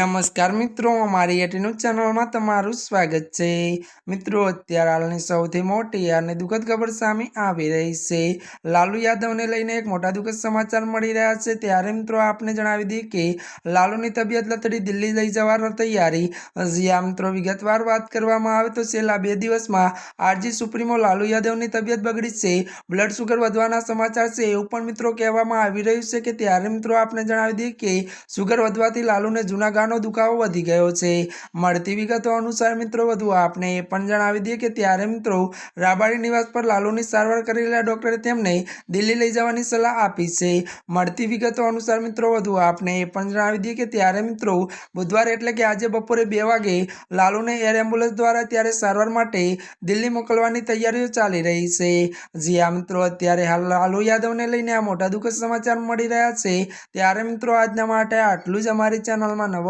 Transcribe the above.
નમસ્કાર મિત્રો, અમારી એટીનું ચેનલમાં તમારું સ્વાગત છે. મિત્રો, અત્યારે હાલની સૌથી મોટી અને દુઃખદ ખબર સામે આવી રહી છે. લાલુ યાદવને લઈને એક મોટા દુઃખદ સમાચાર મળી રહ્યા છે. ત્યારે મિત્રો, આપને જણાવી દઈએ કે લાલુની તબિયત લથડી દિલ્હી લઈ જવાની તૈયારી. આ મિત્રો વિગતવાર વાત કરવામાં આવે તો છેલ્લા બે દિવસમાં આરજી સુપ્રીમો લાલુ યાદવની તબિયત બગડી છે. બ્લડ શુગર વધવાના સમાચાર છે એવું પણ મિત્રો કહેવામાં આવી રહ્યું છે કે ત્યારે મિત્રો, આપને જણાવી દઈએ કે સુગર વધવાથી લાલુને જૂના ગાનો દુખાવો વધી ગયો છે. મળતી વિગતો અનુસાર મિત્રો, વધુ આપને એ પણ જણાવી દઈએ કે ત્યારે મિત્રો, રાબાડી નિવાસ પર લાલુની સારવાર કરી રહેલા ડૉક્ટરે તેમને દિલ્હી લઈ જવાની સલાહ આપી છે. મળતી વિગતો અનુસાર મિત્રો, વધુ આપને એ પણ જણાવી દઈએ કે ત્યારે મિત્રો, બુધવારે એટલે કે આજે બપોરે બે વાગે લાલુને એર એમ્બ્યુલન્સ દ્વારા ત્યારે સારવાર માટે દિલ્હી મોકલવાની તૈયારીઓ ચાલી રહી છે. જી આ મિત્રો, અત્યારે હાલ લાલુ યાદવને લઈને આ મોટા દુઃખદ સમાચાર મળી રહ્યા છે. ત્યારે મિત્રો, આજના માટે આટલું જ અમારી ચેનલમાં નવો